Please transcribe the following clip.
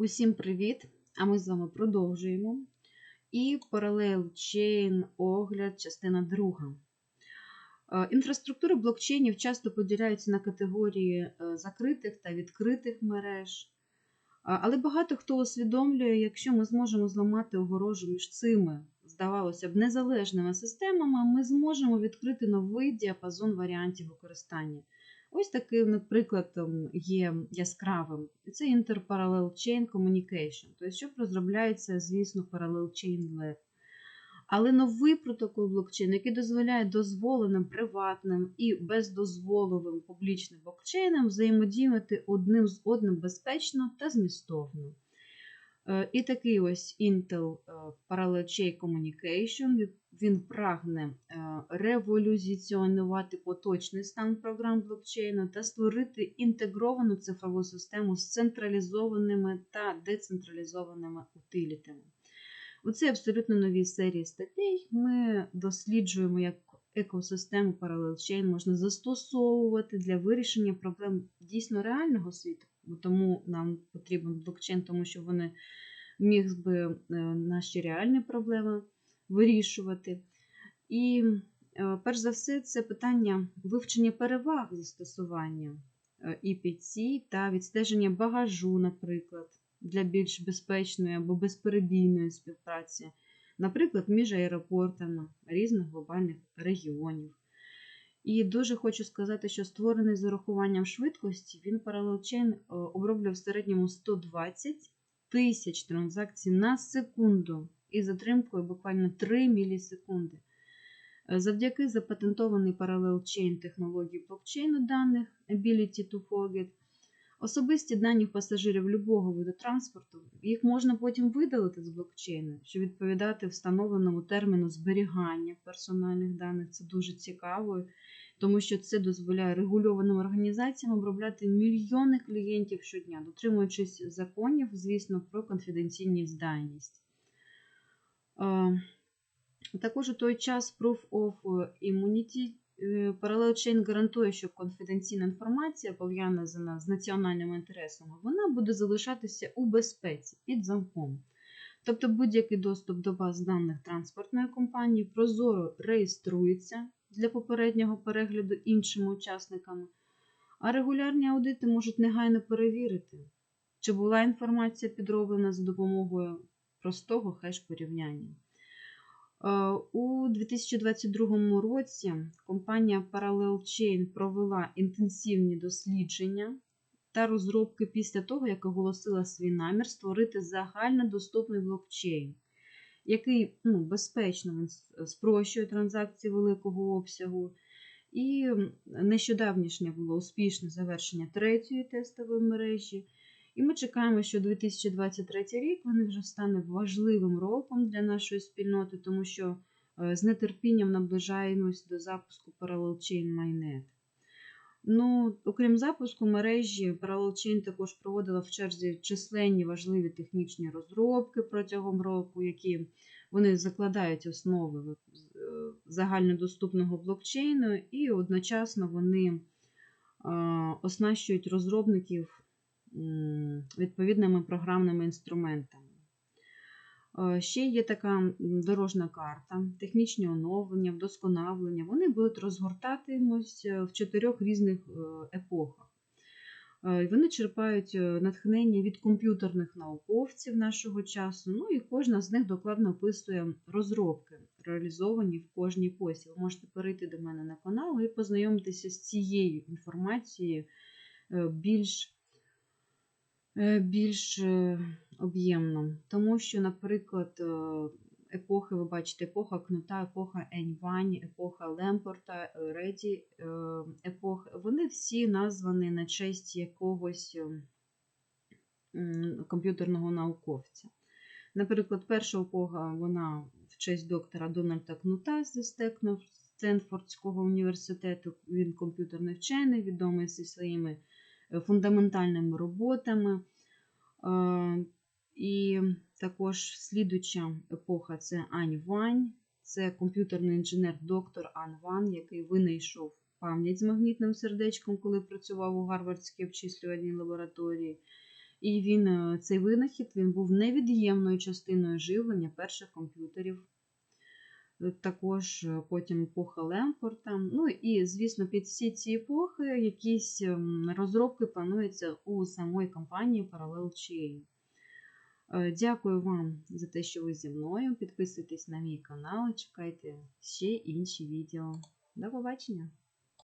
Усім привіт! А ми з вами продовжуємо. І паралел Chain огляд, частина друга. Е, Інфраструктури блокчейнів часто поділяються на категорії е, закритих та відкритих мереж. Але багато хто усвідомлює, якщо ми зможемо зламати огорожу між цими, здавалося б, незалежними системами, ми зможемо відкрити новий діапазон варіантів використання. Ось таким, наприклад, є яскравим. Це Interparallel Chain Communication, тобто, що розробляється, звісно, Parallel Chain Lab. Але новий протокол блокчейн, який дозволяє дозволеним приватним і бездозволовим публічним блокчейнам взаємодіяти одним з одним безпечно та змістовно. Е, І такий ось Intel е, Parallel Chain Communication, він- прагне е, революціонувати поточний стан програм блокчейну та створити інтегровану цифрову систему з централізованими та децентралізованими утилітами. У цій абсолютно новій серії статей ми досліджуємо, як екосистему Chain можна застосовувати для вирішення проблем дійсно реального світу. Бо Тому нам потрібен блокчейн, тому що вони міг би е, наші реальні проблеми вирішувати. І е, перш за все, це питання вивчення переваг застосування е, EPC та відстеження багажу, наприклад, для більш безпечної або безперебійної співпраці, наприклад, між аеропортами різних глобальних регіонів. І дуже хочу сказати, що створений з урахуванням швидкості, він е, оброблює в середньому 120 тисяч транзакцій на секунду із затримкою буквально 3 мілісекунди. Е, Завдяки запатентованій Parallel Chain технології блокчейну даних Ability to Forget, особисті дані пасажирів любого виду транспорту, їх можна потім видалити з блокчейну, щоб відповідати встановленому терміну зберігання персональних даних. Це дуже цікаво, тому що це дозволяє регульованим організаціям обробляти мільйони клієнтів щодня, дотримуючись законів, звісно, про конфіденційність даність. Також у той час Proof of Immunity е, Parallel Chain гарантує, що конфіденційна інформація, пов'язана з національними інтересами, вона буде залишатися у безпеці під замком. Тобто будь-який доступ до баз даних транспортної компанії прозоро реєструється для попереднього перегляду іншими учасниками, а регулярні аудити можуть негайно перевірити, чи була інформація підроблена за допомогою простого хеш-порівняння. Е, У 2022 році компанія Parallel Chain провела інтенсивні дослідження та розробки після того, як оголосила свій намір створити загальнодоступний блокчейн, який ну, безпечно він спрощує транзакції великого обсягу. І нещодавнішнє було успішне завершення третьої тестової мережі. І ми чекаємо, що 2023 рік він вже стане важливим роком для нашої спільноти, тому що е, з нетерпінням наближаємось до запуску Parallel Chain Mainnet. Ну, окрім запуску мережі, Parallel Chain також проводила в черзі численні важливі технічні розробки протягом року, які вони закладають основи е, загальнодоступного блокчейну, і одночасно вони е, оснащують розробників відповідними програмними інструментами. Е, Ще є така дорожна карта, технічні оновлення, вдосконалення. Вони будуть розгортатимось е, в чотирьох різних е, епохах. Вони черпають натхнення від комп'ютерних науковців нашого часу. Ну і кожна з них докладно описує розробки, реалізовані в кожній епосі. Ви можете перейти до мене на канал і познайомитися з цією інформацією більш більш е, об'ємно. Тому що, наприклад, е, епохи, ви бачите, епоха кнута, епоха Еньвань, епоха Лемпорта, е, Реді е, епох, вони всі названі на честь якогось е, комп'ютерного науковця. Наприклад, перша епоха вона в честь доктора Дональда Кнута Стекно- Стенфордського університету. Він комп'ютерний вчений, відомий зі своїми е, фундаментальними роботами. І також слідуча епоха це Ань Вань, це комп'ютерний інженер доктор Ан Ван, який винайшов пам'ять з магнітним сердечком, коли працював у Гарвардській обчислювальній лабораторії. І він, е, цей винахід він був невід'ємною частиною живлення перших комп'ютерів. Е, Також е, потім епоха Лемпорта. Ну і, звісно, під всі ці епохи якісь ем, розробки плануються у самої компанії Parallel Chain. Е, Дякую вам за те, що ви зі мною. Підписуйтесь на мій канал, чекайте ще інші відео. До побачення!